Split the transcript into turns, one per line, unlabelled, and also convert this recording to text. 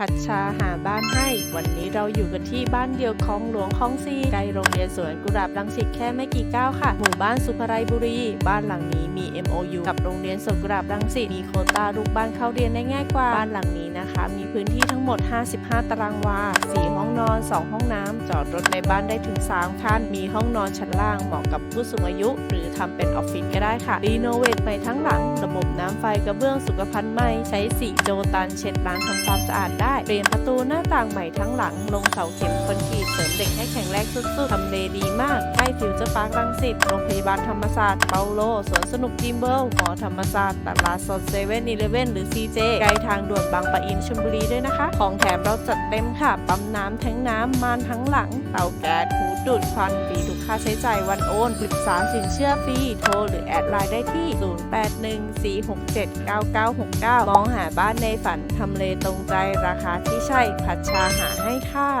พัชชาหาบ้านให้ วันนี้เราอยู่กันที่บ้านเดียวคลองหลวงคลองซีใกล้โรงเรียนสวนกุหลาบรังสิตแค่ไม่กี่ก้าวค่ะ หมู่บ้านสุภไรบุรี บ้านหลังนี้มี MOU กับโรงเรียนสวนกุหลาบรังสิตมีโคต้าลูกบ้านเข้าเรียนได้ง่ายกว่า บ้านหลังนี้นะคะ มีพื้นที่ทั้งหมด 55 ตารางวา 4 ห้องนอน 2 ห้องน้ำจอดรถในบ้านได้ถึง 3 คัน มีห้องนอนชั้นล่างเหมาะกับผู้สูงอายุ หรือทำเป็นออฟฟิศก็ได้ค่ะรีโนเวทใหม่ทั้งหลัง ฟกระเบื้องสุขภัณฑ์ใหม่ใช้สีโจตันเช็ดล้างทำความสะอาดได้เปลี่ยนประตูหน้าต่างใหม่ทั้งหลังลงเสาเข็มคอนกรีต เสริมเหล็กให้แข็งแรงสุดๆ ทำเลดีมากใกล้ฟิวเจอร์พาร์ครังสิต โรงพยาบาลธรรมศาสตร์เปาโล สวนสนุกจิมเบิลหอธรรมศาสตร์ตลาดสดเซเว่นอีเลเว่นหรือซีเจใกลทางด่วนบางปะอินชลบุรีด้วยนะคะ ของแถมเราจัดเต็มค่ะ ปั๊มน้ำแทงน้ำมานทั้งหลัง เตาแก๊สหูดูดควันฟรีทุกค่าใช้จ่ายวันโอนปรึกษาสินเชื่อฟรี โทรหรือแอดไลน์ได้ที่ 0814679969 มองหาบ้านในฝันทำเลตรงใจราคาที่ใช่พัชชาหาให้ค่ะ